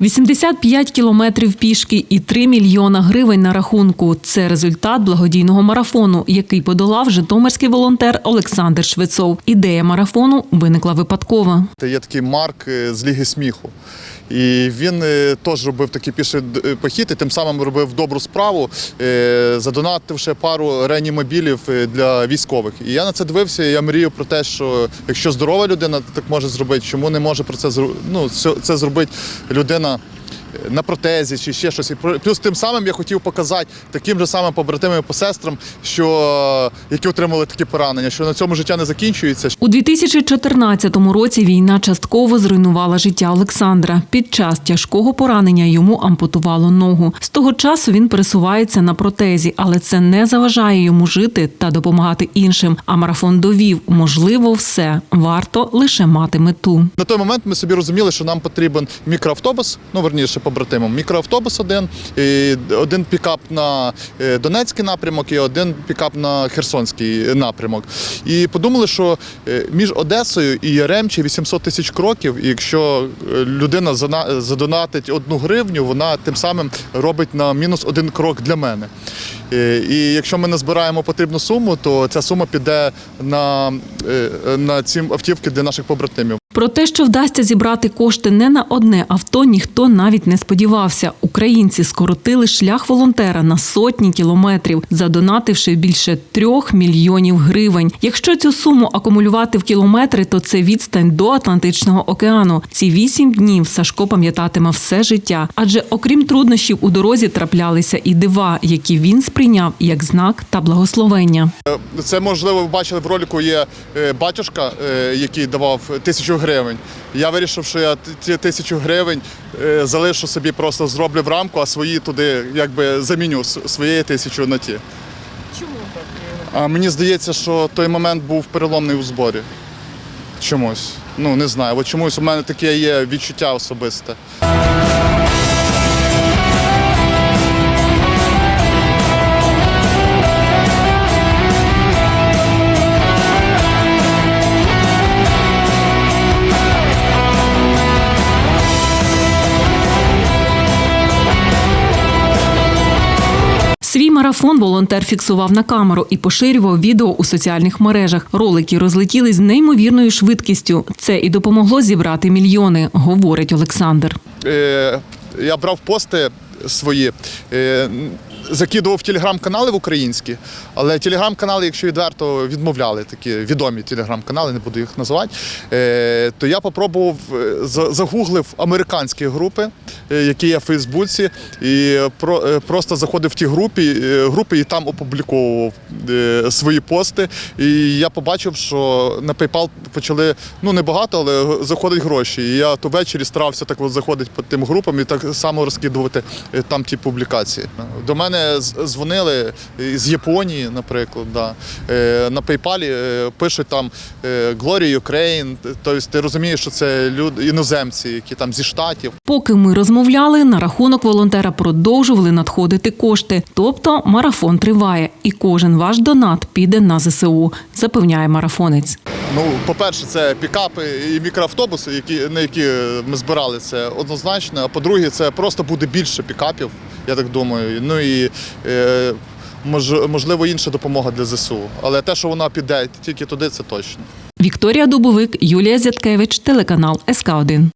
85 кілометрів пішки і 3 мільйона гривень на рахунку. Це результат благодійного марафону, який подолав житомирський волонтер Олександр Швецов. Ідея марафону виникла випадково. Є такий Марк з Ліги сміху. І він е, теж робив такий піший похід і тим самим робив добру справу, е, задонативши пару реанімобілів е, для військових. І я на це дивився, і я мрію про те, що якщо здорова людина так може зробити, чому не може про це ну, це зробити людина. На протезі чи ще щось. І плюс тим самим я хотів показати таким же самим побратимам і посестрам, що е, які отримали такі поранення, що на цьому життя не закінчується, У 2014 році війна частково зруйнувала життя Олександра. Під час тяжкого поранення йому ампутувало ногу. З того часу він пересувається на протезі, але це не заважає йому жити та допомагати іншим. А марафон довів, можливо, все варто лише мати мету. На той момент ми собі розуміли, що нам потрібен мікроавтобус, ну верніше побратимам. Мікроавтобус один, і один пікап на е, Донецький напрямок і один пікап на Херсонський напрямок. І подумали, що е, між Одесою і Яремчі 800 тисяч кроків. І якщо е, людина задонатить одну гривню, вона тим самим робить на мінус один крок для мене. Е, І якщо ми назбираємо потрібну суму, то ця сума піде на, е, на ці автівки для наших побратимів. Про те, що вдасться зібрати кошти не на одне авто, ніхто навіть не сподівався. Українці скоротили шлях волонтера на сотні кілометрів, задонативши більше трьох мільйонів гривень. Якщо цю суму акумулювати в кілометри, то це відстань до Атлантичного океану. Ці вісім днів Сашко пам'ятатиме все життя. Адже окрім труднощів у дорозі траплялися і дива, які він сприйняв як знак та благословення. Це можливо, ви бачили в ролику. Є е, батюшка, е, який давав тисячу гривень. Я вирішив, що я т- ці тисячу гривень е, залишу собі, просто зроблю в рамку, а свої туди якби заміню своєї тисячу на ті. Чому так? Мені здається, що той момент був переломний у зборі. Чомусь. Ну не знаю. От чомусь у мене таке є відчуття особисте. Свій марафон волонтер фіксував на камеру і поширював відео у соціальних мережах. Ролики розлетілись з неймовірною швидкістю. Це і допомогло зібрати мільйони, говорить Олександр. е, я брав пости свої, е, закидував телеграм-канали в українські, але телеграм-канали, якщо відверто відмовляли, такі відомі телеграм-канали, не буду їх називати, е, то я попробував, е, загуглив американські групи, е, які є в Фейсбуці, і просто заходив в ті групи, групи і там опубліковував свої пости. І я побачив, що на PayPal почали ну багато, але заходять гроші. І я то ввечері старався так от заходити по тим групам і так само розкидувати там ті публікації. До мене з- дзвонили з Японії, наприклад, да. Е, на PayPal е, пишуть там е, Glory Ukraine. Тобто ти розумієш, що це люди іноземці, які там зі штатів. Поки ми розмовляли, на рахунок волонтера продовжували надходити кошти. Тобто марафон триває, і кожен ваш донат піде на ЗСУ, запевняє марафонець. Ну, по-перше, це пікапи і мікроавтобуси, які, на які ми збирали це однозначно. А по-друге, це просто буде більше пікапів, я так думаю. Ну і е, мож- можливо інша допомога для ЗСУ. Але те, що вона піде тільки туди, це точно. Вікторія Дубовик, Юлія Зяткевич, телеканал СК 1